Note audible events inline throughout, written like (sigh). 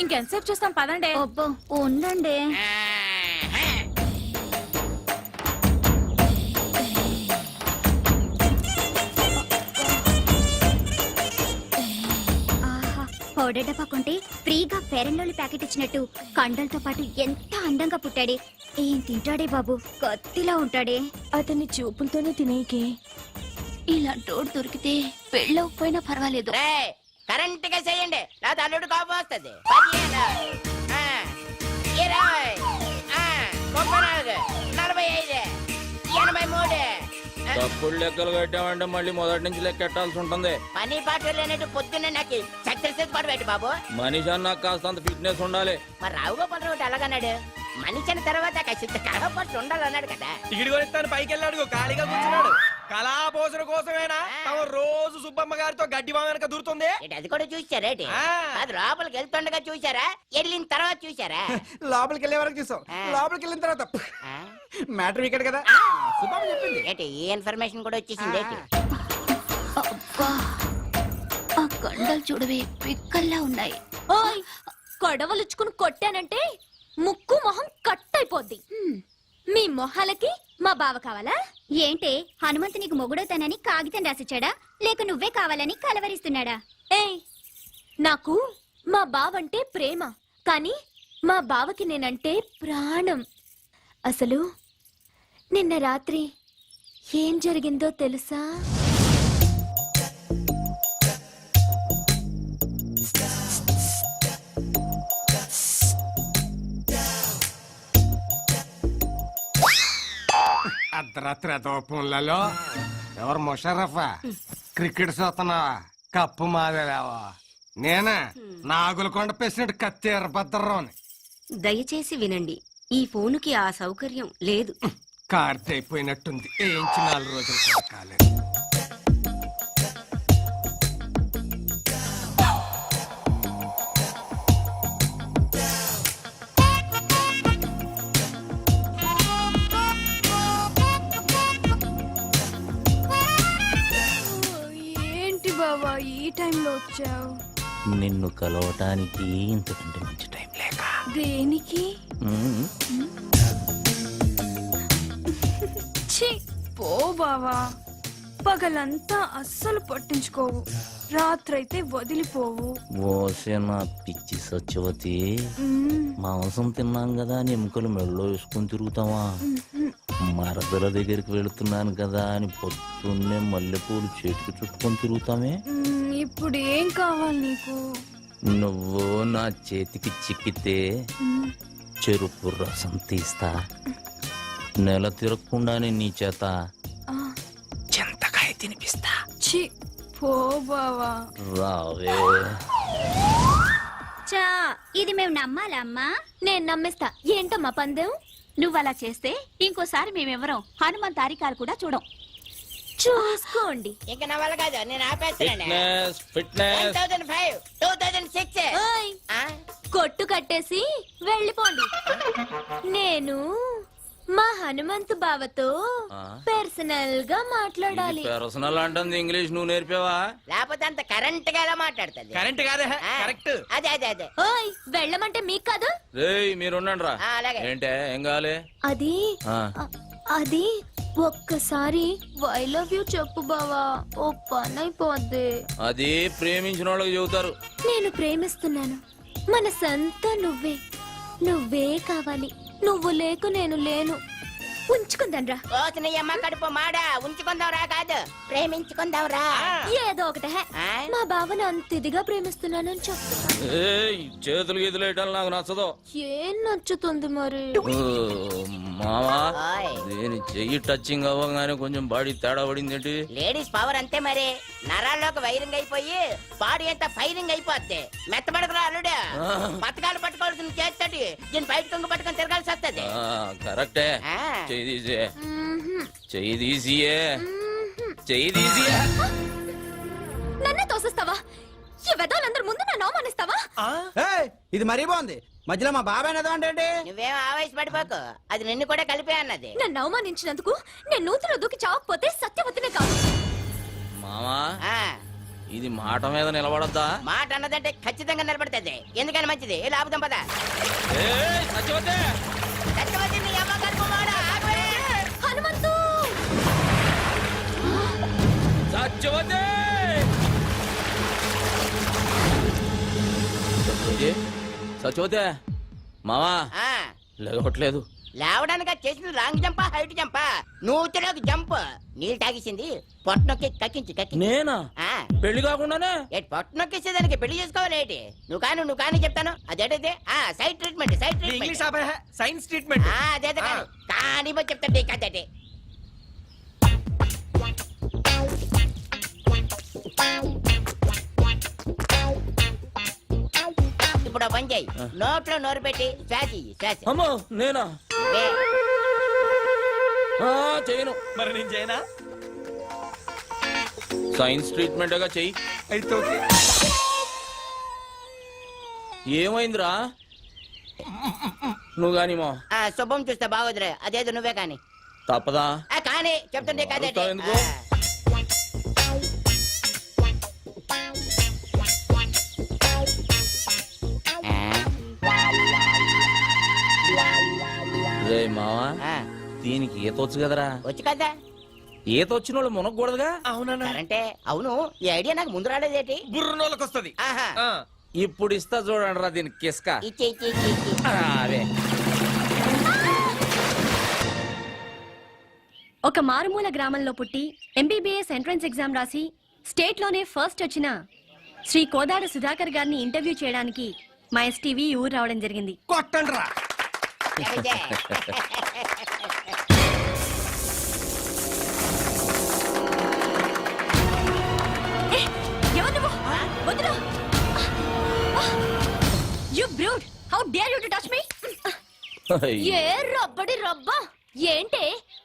ఇంకెంతసేపు చూస్తాం పదండి. అబ్బో ఉండండి. ఆహా, పౌడర్ డబ్బా కొంటే ఫ్రీగా ఫెరెన్ లవ్లీ ప్యాకెట్ ఇచ్చినట్టు కండలతో పాటు ఎంత అందంగా పుట్టాడే. ఏం తింటాడే బాబు? కత్తిలా ఉంటాడే. అతన్ని చూపులతోనే తినేకి. ఇలాంటోడు దొరికితే పెళ్ళవకపోయినా పర్వాలేదు. కరెంట్గా చేయండి. లేదా అల్లుడు కోపం వస్తుంది. పదిహేను. ఆ, ఇరవై. ఆ, ముప్పై నాలుగు. నలభై ఐదు. ఎనభై మూడు. తప్పుడు లెక్కలు కట్టామంటే మళ్ళీ మొదటి నుంచి లెక్కెట్టాల్సి ఉంటుంది. పని పాట లేనట్టు పొద్దున్నే నాకు చక్కెర చేతి పడబెట్టి బాబు. మనిషి అన్నాక కాస్తంత ఫిట్నెస్ ఉండాలి. మరి రావుగా పడబెట్టి అలాగన్నాడు మనిషి అన్న తర్వాత ఖచ్చితంగా కడపట్టు ఉండాలన్నాడు కదా. టికెట్ కొనిస్తాను పైకి వెళ్ళాడు ఖాళీగా కూర్చున్నాడు. కళాపోషణ కోసమేనా? తమ రోజు సుబ్బమ్మ గారితో గడ్డి వెనక దూరుతుంది? ఏంటి అది కూడా చూసారేటి ఆ. అది లోపలికి వెళ్తుండగా చూసారా వెళ్ళిన తర్వాత చూసారా (laughs) లోపలికి వెళ్ళే వరకు చూసాం. లోపలికి వెళ్ళిన తర్వాత ఆ? మ్యాటర్ ఇక్కడ కదా? సుబ్బమ్మ చెప్పింది. ఏంటి ఈ ఇన్ఫర్మేషన్ కూడా వచ్చేసింది ఏంటి? అబ్బా ఆ కండలు చూడవే పిక్కల్లా ఉన్నాయి. ఓయ్ కొడవలుచ్చుకుని కొట్టానంటే ముక్కు మొహం కట్ అయిపోద్ది. మీ మొహాలకి మా బావ కావాలా? ఏంటే హనుమంతు నీకు మొగుడవుతానని కాగితం రాసిచ్చాడా? లేక నువ్వే కావాలని కలవరిస్తున్నాడా? ఏయ్ నాకు మా బావంటే ప్రేమ కానీ మా బావకి నేనంటే ప్రాణం. అసలు నిన్న రాత్రి ఏం జరిగిందో తెలుసా? అర్ధరాత్రి ఎవరు ముషరఫా? క్రికెట్ చూస్తున్నావా? కప్పు మాదేలేవా? నేనే? నాగులకొండ పేసినట్టు కత్తి ఎర్రభద్రరావుని దయచేసి వినండి ఈ ఫోనుకి ఆ సౌకర్యం లేదు. కార్తె అయిపోయినట్టుంది ఏంచి నాలుగు రోజులు కాలేదు. బావా ఈ టైంలో వచ్చావు? నిన్ను కలవటానికి ఇంతకంటే మంచి టైం లేక. దేనికి. ఛీ పో బావా. పగలంతా అస్సలు పట్టించుకోవు. రాత్రైతే వదిలిపోవు. ఓసే నా పిచ్చి సత్యవతి. మాంసం తిన్నాం కదా అని ఎముకలు మెడలో వేసుకొని తిరుగుతావా? మరదల దగ్గరికి వెళుతున్నాను కదా అని పొద్దున్నే మల్లెపూలు చేతికి చుట్టుకొని తిరుగుతామే? ఇప్పుడు ఏం కావాలి నీకు? నువ్వు నా చేతికి చిక్కితే. చెరుకు రసం తీస్తా. నెల తిరగకుండానే నీ చేత పో బావా రావే. చా ఇది మేము నమ్మాలా అమ్మా? నేను నమ్మేస్తా. ఏంటమ్మా పందెం? నువ్వు అలా చేస్తే ఇంకోసారి మేమెవరం హనుమంత్ తారికాలు కూడా చూడం. చూసుకోండి. ఇంకా నా వల్ల కాదు? నేను ఆపేస్తున్నాను fitness fitness thousand five two thousand six ఓయ్ కొట్టు కట్టేసి వెళ్ళిపోండి. నేను మా హనుమంతు బావతో? పర్సనల్గా మాట్లాడాలి. పర్సనల్ అంటుంది ఇంగ్లీష్ నువ్వు నేర్పావా? లేకపోతే అంత కరెంట్గా ఎలా మాట్లాడుతుంది? కరెంట్ కాదే. కరెక్ట్ అదే అదే అదే. ఓయ్ వెళ్ళమంటే మీకు కాదు? రేయ్ మీరుండండి రా ఏంటే ఏం కావాలి? అది అది ఒక్కసారి ఐ లవ్ యూ చెప్పు బావా. ఓ పని అయిపోద్ది. అది ప్రేమించిన వాళ్ళకి చెబుతారు. నేను ప్రేమిస్తున్నాను. మన సొంత నువ్వే. నువ్వే కావాలి. నువ్వు లేకు నేను లేను. ఉంచుకుందాన్రా కోసిన అమ్మ కడుపు మాడ. ఉంచుకుందాం రా కాదు. ప్రేమించుకుందాం రా ఏదో ఒకటే. ఆ? మా బావని అంత ఇదిగా ప్రేమిస్తున్నానని చెప్తున్నా ఏయ్ చేతులు గీతులు వేయటం నాకు నచ్చదు. ఏం నచ్చుతుంది మరి? మావా ఓయ్. దీని చెయ్యి టచింగ్ అవ్వగానే కొంచెం బాడీ తేడా పడింది ఏంటి లేడీస్ పవర్ అంతే మరి. నరాల్లోకి వైరింగ్ అయిపోయి బాడీ అంతా ఫైరింగ్ అయిపోద్ది. మెత్తబడకురా అల్లుడు. పథకాలు పట్టుకోవాల్సిన చేస్తాడు దీని బయట తుంగ పట్టుకొని తిరగాల్సి వస్తుంది. ఆ, కరెక్టే. ఆ. చెయ్యి తీసే. చెయ్యి తీసియే. మ్మ్హ్మ్. చెయ్యి తీసియే. నన్నే తోసేస్తావా? ఈ వెదాలందరి ముందు నన్ను అవమానిస్తావా? ఏయ్, ఇది మరీ బాగుంది. మధ్యలో మా బాబాయ్ ఏదో అంటే నువ్వేం ఆవేశపడిపోకు. అది నిన్ను కూడా కలిపే అన్నది. నన్ను అవమానించినందుకు నేను నూతిలో దూకి చావకపోతే సత్యవతినే కాదు. ఆ, ఇది మాట మీద నిలబడద్దా? మాట అన్నదంటే ఖచ్చితంగా నిలబడుతుంది. ఎందుకని మంచిది? ఏ లాభం పద? ఏయ్, సత్యవతి! సత్యవతి నీ అమ్మ సత్యవతి? సత్యవతి? మావా? ఆ, లేవట్లేదు. లేవడానికి చేసింది లాంగ్ జంపా హైట్ జంపా? నూతిలోకి జంప్. నీళ్ళు తాగేసింది పొట్టనొక్కి కక్కించి కక్కించి. నేనా? ఆ, పెళ్ళి కాకుండానే? ఏటి పొట్టనొక్కేసేదానికి పెళ్ళి చేసుకోవాలి ఏంటి? నువ్వు కాను నువ్వు కాని చెప్తాను. అదేటైతే ఆ సైడ్ ట్రీట్మెంట్ సైడ్ నీ ట్రీట్మెంట్ ఇంగ్లీష్ ఆపే సైన్స్ ట్రీట్మెంట్ ఆ, అదే కాను చెప్తాను నీకు ఇప్పుడు పని చేయి. నోట్లో నోరు పెట్టి ఇయ్యి, శ్వాస అమ్మో నేనా. ఆ, చేయను. మరి నేను చేయనా? సైన్స్ ట్రీట్మెంట్గా చెయ్యి. అయితే ఓకే. ఏమైందిరా? నువ్వు గాని మా. ఆ శుభం చూస్తే బాగోదురే. అదేదో నువ్వే కాని. తప్పదా? ఆ కానీ చెప్తుంటే కదే అడుగుతావు ఎందుకు? రే మావా దీనికి ఈత వచ్చు కదరా. వచ్చు కదా. ఈత వచ్చిన వాళ్ళు మునగకూడదుగా? అవునన్నా. అంటే అవును ఈ ఐడియా నాకు ముందు రాలేదేటి బుర్రనోళ్ళకి వస్తుంది ఆహా. ఇప్పుడు ఇస్తా చూడండి రా దీనికి కిస్క. అదే. ఒక మారుమూల గ్రామంలో పుట్టి ఎంబీబీఎస్ ఎంట్రన్స్ ఎగ్జామ్ రాసి స్టేట్లోనే ఫస్ట్ వచ్చిన శ్రీ కోదాడ సుధాకర్ గారిని ఇంటర్వ్యూ చేయడానికి మా ఎస్టీవీ ఊరు రావడం జరిగింది. కొట్టండి. ఎవరు నువ్వు? వదిలు. You brute! How dare you to touch me? ఏ రబ్బడి రబ్బా ఏంటే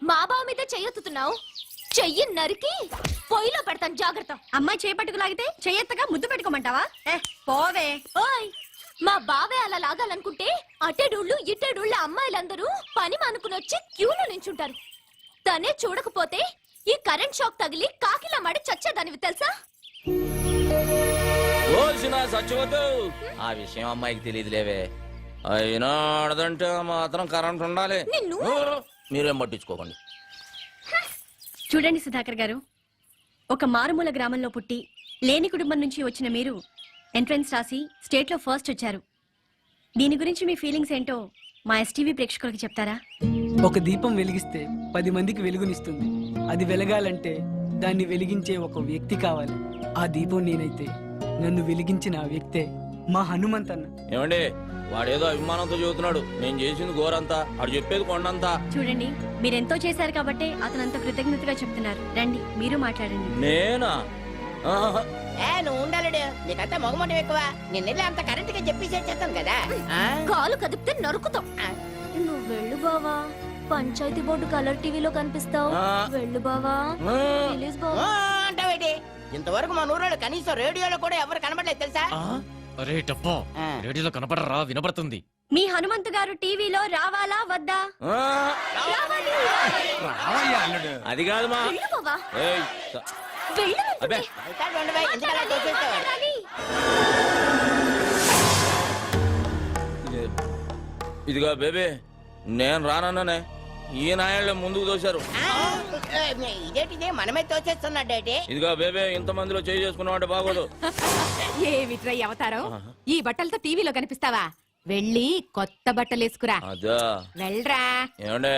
మా బావ మీద చెయ్యొత్తుతున్నావు చెయ్యి నరికి పొయ్యిలో పెడతాను జాగ్రత్త అమ్మాయి చేపట్టుకు లాగితే చెయ్యెత్తగా ముద్దు పెట్టుకోమంటావా ఏ పోవే ఓయ్ మా బావే అలా లాగాలనుకుంటే అటెడుళ్ళు ఇటెడుళ్ళ అమ్మాయిలందరూ పని మానుకుని వచ్చి క్యూలో నించుంటారు. తనే చూడకపోతే ఈ కరెంట్ షాక్ తగిలి కాకిలా మడి చచ్చేదానివి తెలుసా? ఆ విషయం అమ్మాయికి తెలియదులేవే అయినా ఆడదంటే మాత్రం కరెంట్ ఉండాలి. నిన్ను? మీరేం పట్టించుకోకండి. చూడండి సుధాకర్ గారు ఒక మారుమూల గ్రామంలో పుట్టి లేని కుటుంబం నుంచి వచ్చిన మీరు ఎంట్రన్స్ రాసి స్టేట్లో ఫస్ట్ వచ్చారు. దీని గురించి మీ ఫీలింగ్స్ ఏంటో మా ఎస్టీవీ ప్రేక్షకులకు చెప్తారా? ఒక దీపం వెలిగిస్తే పది మందికి వెలుగునిస్తుంది. అది వెలగాలంటే దాన్ని వెలిగించే ఒక వ్యక్తి కావాలి. ఆ దీపం నేనైతే. నన్ను వెలిగించిన ఆ వ్యక్తే మా హనుమంతన్న ఏమండి వాడేదో అభిమానంతో చెబుతున్నాడు నేను చేసింది గోరంతా వాడు చెప్పేది కొండంతా. చూడండి మీరెంతో చేశారు కాబట్టే అతను అంత కృతజ్ఞతగా చెప్తున్నారు. రండి మీరు మాట్లాడండి. నేనా. ఏ నువ్వు ఉండాలడు. నీకంతా మొగమండం ఎక్కువ. అంత కరెంట్గా కదా. ఆ? కాలు కదిపితే నరుకుతాం. నువ్వు వెళ్ళు బావా. పంచాయతీ బోర్డు కలర్ టీవీలో కనిపిస్తావు. ఆ. వెళ్ళు బావా. ఓ అంటావేటి ఇంతవరకు మా నూరులో కనీసం రేడియోలో కూడా ఎవరు కనబడలేదు తెలుసా? అరే డబ్బా ఆ. రేడియోలో కనపడరా? వినపడుతుంది. మీ హనుమంతు గారు టీవీలో రావాలా వద్దా? అది కాదు మా వెళ్ళు బావా. ఏయ్, స- వెళ్ళు అబ్బే. ఇదిగో బేబీ నేను రానన్నానే. ఈ నాయాళ్ళే ముందుకు తోశారు. ఇదేంటిది? మనమే తోచేస్తున్నాడేటి ఇదిగో బేబే ఇంత మందిలో చేయి చేసుకున్నావంటే బాగోదు. ఏమిట్రా ఈ అవతారం? ఈ బట్టలతో టీవీలో కనిపిస్తావా? వెళ్ళి కొత్త బట్టలు వేసుకురా అదా. వెళ్ళరా. ఏమండే?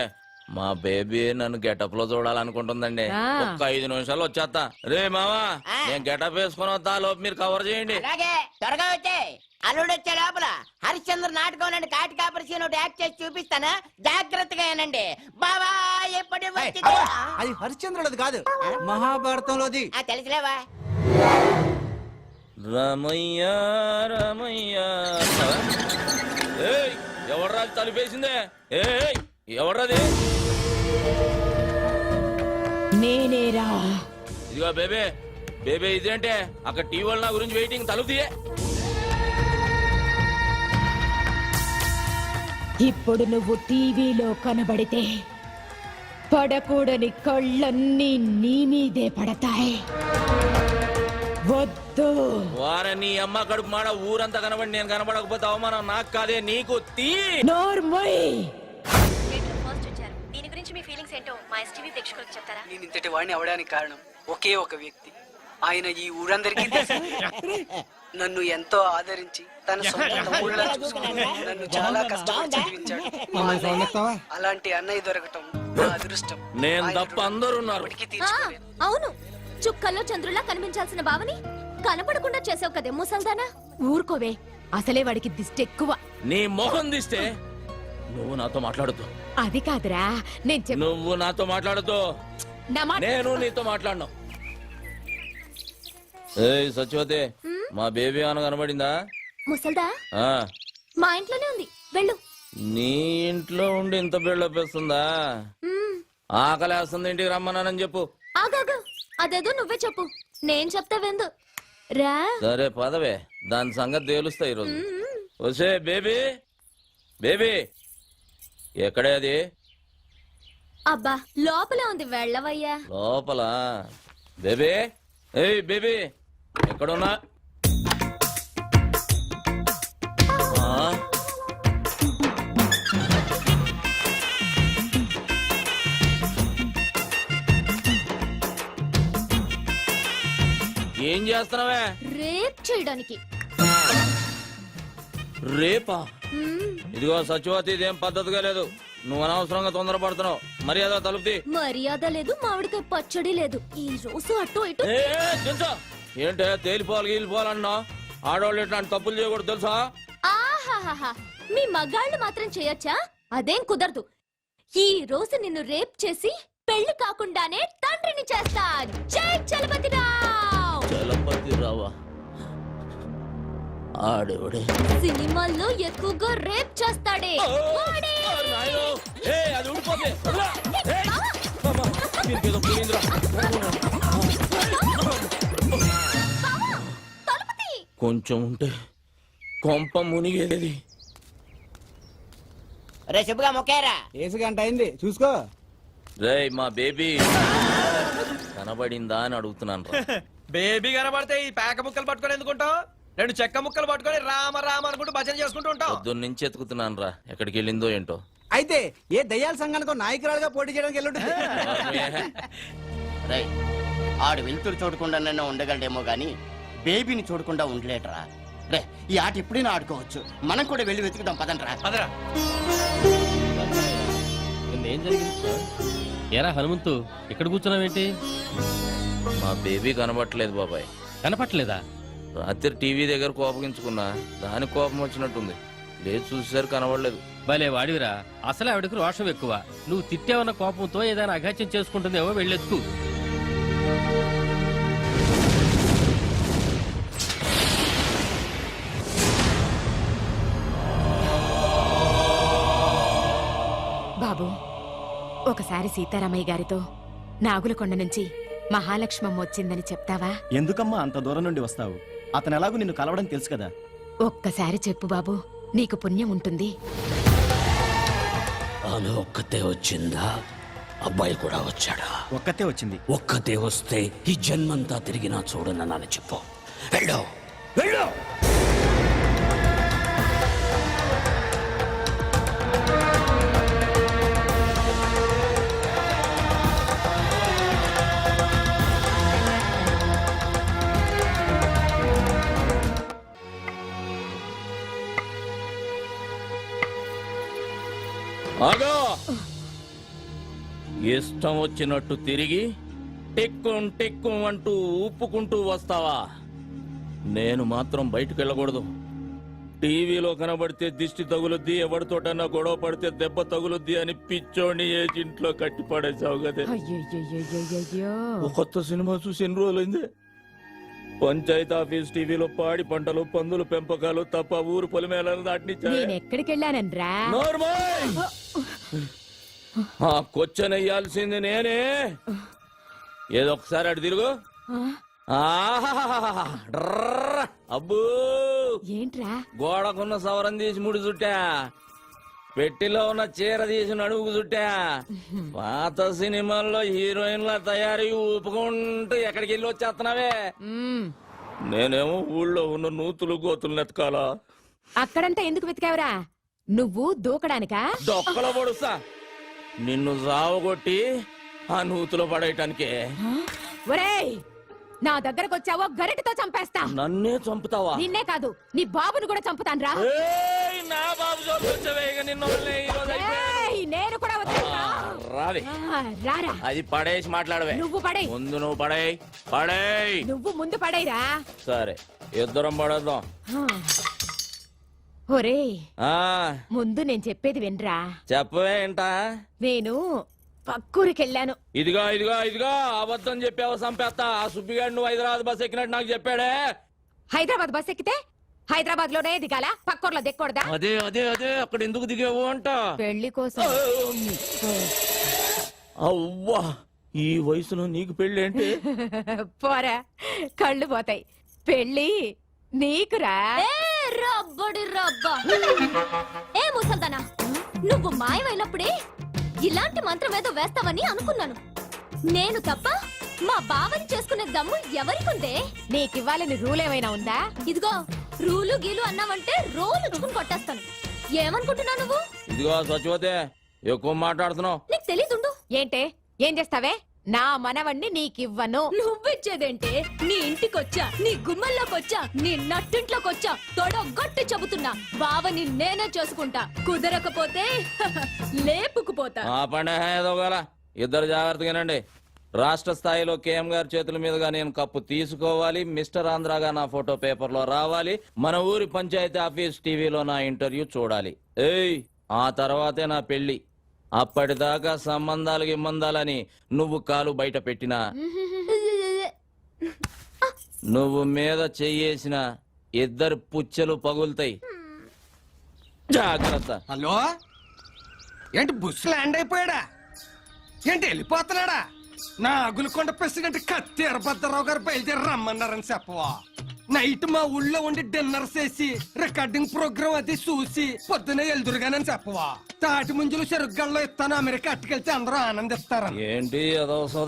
మా బేబీ నన్ను గెటప్లో చూడాలనుకుంటుందండి. ఆ. ఒక్క ఐదు నిమిషాలు వచ్చేస్తా. రే మావా ఆ. నేను గెటప్ వేసుకుని వస్తా లోపు మీరు కవర్ చేయండి. అలాగే త్వరగా వచ్చే. అల్లుడు వచ్చే లోపల హరిశ్చంద్ర నాటకం నుండి కాటి కాపరి సీన్ ఒకటి యాక్ట్ చేసి చూపిస్తాను. జాగ్రత్తగా ఏనండి బావా ఎప్పటి వచ్చింది అది హరిశ్చంద్రులది కాదు. మహాభారతంలోది. ఆ తెలుసులేవా రమయ్య రమయ్య ఏయ్ ఎవడ్రా తలిపేసిందే? ఏయ్ ఎవడ్రాది నేనేరా. ఇదిగో బేబే బేబే ఇదేంటే? అక్కడ టీవీ వాళ్ళ నా గురించి వెయిటింగ్ తలుపు తీయే. ఇప్పుడు నువ్వు టీవీలో కనబడితే పడకూడని కళ్ళన్నీ నీ మీదే పడతాయి. వద్దు. వారే నీ అమ్మ కడుపు మాడ ఊరంతా కనబడి నేను కనబడకపోతే అవమానం నాకు కాదే నీకు తీ. నోర్మోయ్. ఏంటో మా ఎస్టీవీ ప్రేక్షకులకు చెప్తారా? నేను ఇంతటి వాడిని అవడానికి కారణం ఒకే ఒక వ్యక్తి. ఆయన ఈ ఊరందరికీ తెలుసు. నన్ను ఎంతో ఆదరించి తన సొంత తమ్ముళ్ళ చూసుకుని నన్ను చాలా కష్టపడి చదివించాడు అలాంటి అన్నయ్య దొరకటం నా అదృష్టం. నేను ఆయన తప్ప అందరూ ఉన్నారు. రుణం ఎప్పటికీ ఆ, తీర్చుకోలేను అవును. చుక్కల్లో చంద్రులా కనిపించాల్సిన బావని కనపడకుండా చేసావు కదే ముసల్దానా? ఊరుకోవే. అసలే వాడికి దిష్టి ఎక్కువ. నీ మొహం తీస్తే నువ్వు నాతో మాట్లాడుతూ అది కాదురా నేను నువ్వు నాతో మాట్లాడుతూ నా మాట నేను నీతో మాట్లాడను. ఏయ్ సత్యవతి మా బేబీ ఏమైనా కనబడిందా? ముసల్దా? ఆ. మా ఇంట్లోనే ఉంది. వెళ్ళు. నీ ఇంట్లో ఉండి ఇంత బిల్డప్ వేస్తుందా? మ్మ్. ఆకలి వేస్తుంది ఇంటికి రమ్మన్నానని చెప్పు. ఆగాగు అదేదో నువ్వే చెప్పు. నేను చెప్తా వెందు. రా. సరే పదవే. దాని సంగతి తేలుస్తా ఈరోజు. మ్మ్. వసే బేబీ. బేబీ. ఎక్కడే అది? అబ్బా లోపలే ఉంది వెళ్ళవయ్యా. లోపల? బేబీ? ఏయ్ బేబీ ఎక్కడున్నా? ఏం చేస్తున్నావే? రేప్ చేయడానికి. రేపా. ఇదిగో సత్యవతి ఇదేం పద్ధతిగా లేదు. నువ్వు అనవసరంగా తొందరపడుతున్నావు. మర్యాద తలుపుతి. మర్యాద లేదు మామిడికాయ పచ్చడి లేదు. ఈ రోజు అటు ఇటు ఏంటే తేలిపోవాలి గీలిపోవాలన్నా? ఆడవాళ్ళు ఇట్లాంటి తప్పులు చేయకూడదు తెలుసా? ఆహాహాహా. మీ మగాళ్ళు మాత్రం చేయొచ్చా? అదేం కుదరదు. ఈ రోజు నిన్ను రేప్ చేసి పెళ్ళి కాకుండానే తండ్రిని చేస్తా జై చలపతి రావా ఆడేవాడే. సినిమాల్లో ఎక్కువగా రేప్ చేస్తాడే. వాడే. తలుపుతీ. కొంచెం ఉంటే కొంప మునిగేది. రే శుభ్గా మొక్కేరా ఏసు గంట అయింది చూసుకో. రేయ్ మా బేబీ. కనబడిందా అని అడుగుతున్నాను రా. బేబీ కనబడితే ఈ పేక ముక్కలు పట్టుకొని ఎందుకుంటావు? రెండు చెక్క ముక్కలు పట్టుకొని రామ రామ అనుకుంటూ భజన చేసుకుంటూ ఉంటావు పొద్దున్న నుంచి ఎత్తుకుతున్నాను రా. ఎక్కడికి వెళ్ళిందో ఏంటో. అయితే ఏ దయ్యాల సంఘానికి నాయకురాలుగా పోటీ చేయడానికి వెళ్ళుంటుంది? రై ఆడు వెలుతురు చూడకుండా నన్ను ఉండగలడేమో గాని బేబీని చూడకుండా ఉండలేటరా రే ఈ ఆట ఇప్పుడైనా ఆడుకోవచ్చు. మనం కూడా వెళ్ళి వెతుకుదాం పదండ్రా. అదరా ఏం జరిగింది ఏరా హనుమంతు ఇక్కడ కూర్చున్నావేంటి? మా బేబీ కనబట్టలేదు బాబాయ్. కనపట్లేదా రాత్రి టీవీ దగ్గర కోపగించుకున్నా దానికి కోపం వచ్చినట్టుంది. లేదు చూసేసరికి కనబడలేదు. భలే వాడివిరా. అసలే ఆవిడకి రోషం ఎక్కువ. నువ్వు తిట్టావన్న కోపంతో ఏదైనా అఘాత్యం చేసుకుంటుందేమో వెళ్ళెత్తు బాబు ఒకసారి సీతారామయ్య గారితో నాగులకొండ నుంచి మహాలక్ష్మమ్మ వచ్చిందని చెప్తావా? ఎందుకమ్మా అంత దూరం నుండి వస్తావు? అతను ఎలాగో నిన్ను కలవడం తెలుసు కదా. ఒక్కసారి చెప్పు బాబు నీకు పుణ్యం ఉంటుంది. ఆమె ఒక్కతే వచ్చిందా? అబ్బాయి కూడా వచ్చాడా? ఒక్కతే వచ్చింది. ఒక్కతే వస్తే ఈ జన్మంతా తిరిగినా చూడనని చెప్పు. వెళ్ళు వెళ్ళు! ఆగో. ఇష్టం వచ్చినట్టు తిరిగి టిక్కుం టిక్కుం అంటూ ఊపుకుంటూ వస్తావా? నేను మాత్రం బయటకు వెళ్ళకూడదు. టీవీలో కనబడితే దిష్టి తగులుద్ది ఎవరితోటన్నా గొడవ పడితే దెబ్బ తగులుద్ది అని పిచ్చోని ఏజ్ ఇంట్లో కట్టి పడేసావు కదే. కొత్త సినిమా చూసి ఎన్ని రోజులైంది? పంచాయతీ ఆఫీస్ టీవీలో పాడి పంటలు పందులు పెంపకాలు తప్ప ఊరు పొలిమేళలు దాటినిచ్చాయి నేను ఎక్కడికి వెళ్ళానన్రా ఆ కొచ్చనెయ్యాల్సింది నేనే. ఏదో ఒకసారి అటు తిరుగు! అబ్బో. ఏంట్రా? గోడకున్న సవరం తీసి ముడి చుట్టా. పెట్టిలో ఉన్న చీర తీసి నడుముకు చుట్టా. పాత సినిమాల్లో హీరోయిన్ల తయారీ ఊపుకుంటూ ఎక్కడికి వెళ్ళి వచ్చేస్తున్నావే. నేనేమో ఊళ్ళో ఉన్న నూతులు గోతులు ఎతకాలా అక్కడంతా ఎందుకు వెతికావురా? నువ్వు దూకడానికా? దొక్కల పొడుస్తా నిన్ను జావగొట్టి ఆ నూతులో పడేయటానికే ఒరేయ్ నా దగ్గరకు వచ్చావో గరిటతో చంపేస్తా. నన్నే చంపుతావా? నిన్నే కాదు నీ బాబును కూడా చంపుతాను రా ఏయ్, నా బాబు చంపొచ్చవే, ఇక నిన్ను వదిలే, ఈ రోజు అయిపోయింది. నేను కూడా వదిలేస్తా. రావే. ఆ, రారా. అది పడేసి మాట్లాడవే. నువ్వు పడేయ్. ముందు నువ్వు పడేయ్. పడేయ్. నువ్వు ముందు పడేరా సరే ఇద్దరం పడేద్దాం. ఒరేయ్ ఆ ముందు నేను చెప్పేది వినరా? చెప్పవే ఏంటా? నేను పక్కూరికెళ్ళాను. ఇదిగా ఇదిగా ఇదిగా అబద్ధం చెప్పావు సంపేత్త ఆ సుబ్బిగాడు నువ్వు హైదరాబాద్ బస్ ఎక్కినట్టు నాకు చెప్పాడే. హైదరాబాద్ బస్ ఎక్కితే హైదరాబాద్లోనే దిగాల? పక్కూర్లో దిక్కకూడదా అదే అదే అదే అక్కడ ఎందుకు దిగావు అంట. పెళ్ళి కోసం. అవ్వా ఈ వయసులో నీకు పెళ్ళి ఏంటి పోరా కళ్ళు పోతాయి. పెళ్ళి నీకురా. రబ్బడి రబ్బా. ఏ ముసల్దానా నువ్వు మాయమైనప్పుడే ఇలాంటి మంత్రం ఏదో వేస్తావని అనుకున్నాను. నేను తప్ప మా బావని చేసుకునే దమ్ము ఎవరికుందే? నీకివ్వాలని రూల్ ఏమైనా ఉందా? ఇదిగో రూలు గీలు అన్నావంటే రోలు ఉచ్చుకుని కొట్టేస్తాను. ఏమనుకుంటున్నావు నువ్వు? ఇదిగో సచివతే ఎక్కువ మాట్లాడుతున్నావు. నీకు తెలీదుండు. ఏంటే? ఏం చేస్తావే? నా మనవణ్ణి నీకివ్వను. నువ్విచ్చేదేంటే నీ ఇంటికొచ్చా నీ గుమ్మల్లోకొచ్చా నీ నట్టింట్లోకొచ్చా తొడగొట్టి చెబుతున్నా. బావని నేనే చేసుకుంటా. కుదరకపోతే (laughs) లేపుకుపోతా. ఆ పండే ఏదో గల ఇద్దరు జాగ్రత్తగానండి రాష్ట్ర స్థాయిలో కేఎం గారి చేతుల మీదుగా నేను కప్పు తీసుకోవాలి. మిస్టర్ ఆంధ్రాగా నా ఫోటో పేపర్లో రావాలి. మన ఊరి పంచాయతీ ఆఫీస్ టీవీలో నా ఇంటర్వ్యూ చూడాలి. ఏయ్ ఆ తర్వాతే నా పెళ్ళి అప్పటిదాకా సంబంధాలు గిమ్మందాలని నువ్వు కాలు బయట పెట్టినా. నువ్వు మీద చెయ్యేసిన ఇద్దరు పుచ్చలు పగులుతాయి. జాగ్రత్త. హలో? ఏంటి బుస్ ల్యాండ్ అయిపోయాడా? ఏంటి వెళ్ళిపోతున్నాడా? నా అగులకొండ ప్రెసిడెంట్ కత్తి ఎర్రభద్రరావు గారు బయలుదేరి రమ్మన్నారని చెప్పవా? నైట్ మా ఊళ్ళో ఉండి డిన్నర్ చేసి రికార్డింగ్ ప్రోగ్రామ్ అది చూసి పొద్దునే ఎల్దురుగానని చెప్పవా. తాటి ముంజులు చెరుగ్గల్లో ఇస్తాను అమెరికా అట్టుకెళ్తే అందరూ ఆనందిస్తారని. ఏంటి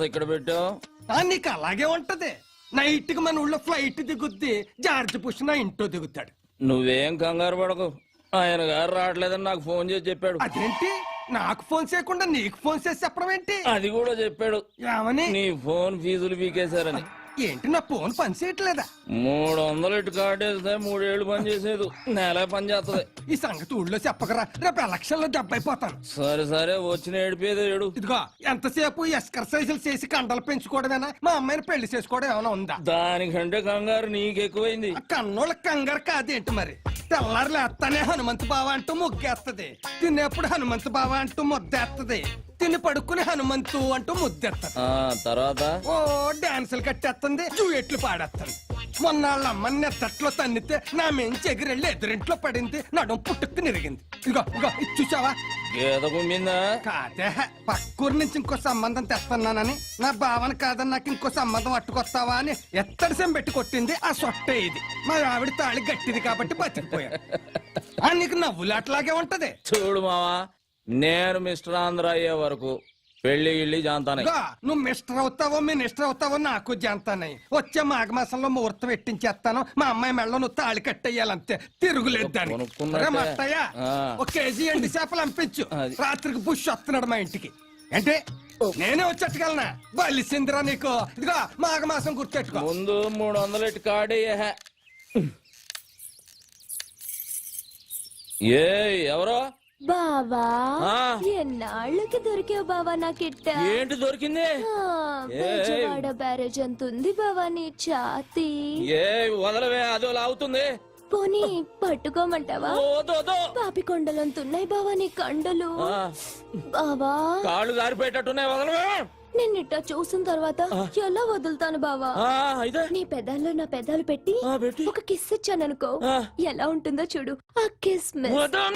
ఇక్కడ పెట్టావు? నీకు అలాగే ఉంటది. నైట్కి మన ఊళ్ళో ఫ్లైట్ దిగుద్ది జార్జ్ బుష్ నా ఇంట్లో దిగుతాడు. నువ్వేం కంగారు పడకు. ఆయన గారు రావట్లేదని నాకు ఫోన్ చేసి చెప్పాడు. అదేంటి? నాకు ఫోన్ చేయకుండా నీకు ఫోన్ చేసి చెప్పడం ఏంటి? అది కూడా చెప్పాడు. ఏమని? నీ ఫోన్ ఫీజులు పీకేశారని. ఏంటి నా ఫోన్ పని చేయట్లేదా? మూడు వందలు ఇటు కాటేస్తే మూడేళ్ళు పని చేసేది. నెల పని చేస్తుంది ఈ సంగతి ఊళ్ళో చెప్పకరా. రేపు ఎలక్షన్లో దెబ్బైపోతాను సరే సరే వచ్చిన ఏడిపోయేది ఏడు. ఇదిగో ఎంతసేపు ఎక్సర్సైజులు చేసి కండలు పెంచుకోవడమేనా? మా అమ్మాయిని పెళ్ళి చేసుకోవడం ఏమైనా ఉందా? దానికంటే కంగారు నీకెక్కువైంది. కన్నోళ్ళ కంగారు కాదేంటి మరి? తెల్లారు లేస్తానే హనుమంతు బావ అంటూ ముగ్గేస్తది తినేప్పుడు హనుమంతు బావ అంటూ ముద్దేస్తది తిని పడుకుని హనుమంతు అంటూ ఆ తర్వాత? ఓ డాన్సులు కట్టేస్తుంది జూయెట్లు పాడేస్తుంది మొన్న వాళ్ళ అమ్మని నెత్తట్లో తన్నితే నా మెంచి ఎగిరెళ్ళి ఎదురింట్లో పడింది నడుం పుట్టుకు నిరిగింది. ఇగో ఇగో ఇది చూసావా? కాదే పక్కూరు నుంచి ఇంకో సంబంధం తెస్తున్నానని. నా భావన కాదని నాకు ఇంకో సంబంధం అట్టుకొస్తావా అని ఎత్తడి సెం పెట్టి కొట్టింది ఆ సొట్టే ఇది. మా ఆవిడ తాళి గట్టిది కాబట్టి బతికిపోయా. (laughs) ఆ, నీకు నవ్వులాట్లాగే ఉంటది. చూడు మావా నేను మిస్టర్ ఆంధ్ర అయ్యే వరకు పెళ్ళి గిళ్ళి జాంతానే. ఇదిగో, నువ్వు మిస్టర్ అవుతావో మినిస్టర్ అవుతావో నాకు జంతానయ్యి వచ్చే మాఘమాసంలో ముహూర్తం పెట్టించేస్తాను. మా అమ్మాయి మెళ్ళ నువ్వు తాళి కట్టేయాలంతే. తిరుగులేదు దానికి. కొనుక్కున్నట్టే. ఒరే మత్తయ్య, ఆ. ఒక కేజీ ఎండి చేపలు పంపించు అది. రాత్రికి బుష్ వస్తున్నాడు మా ఇంటికి. అంటే నేనే వచ్చేట్టుకెళ్ళనా? బలిసిందిరా నీకు. ఇదిగో మాఘమాసం గుర్తెట్టుకో ముందు మూడు వందలు ఇటు కాడే ఏ. ఎవరో? బావా ఆ. ఎన్నాళ్ళకి దొరికావు బావా నాకిట్ట? ఏంటి దొరికింది? బెజవాడ బ్యారేజ్ అంత ఉంది బావా నీ ఛాతి. ఏ వదలవే అదో లాగుతుంది. పోనీ పట్టుకోమంటావా? ఓదో. పాపి కొండలంత ఉన్నాయి బావా నీ కండలు. ఆ, బావా. కాళ్ళు జారిపోయేటట్టున్నాయి వదలవే. నిన్నిట్ట చూసిన తర్వాత ఎలా వదులుతాను బావా? ఆ, నీ పెదాల్లో నా పెదాలు పెట్టి ఆ, పెట్టి. ఒక కిస్ ఇచ్చాననుకో. ఆ. ఎలా ఉంటుందో చూడు. ఆ కిస్ మిస్. వదం.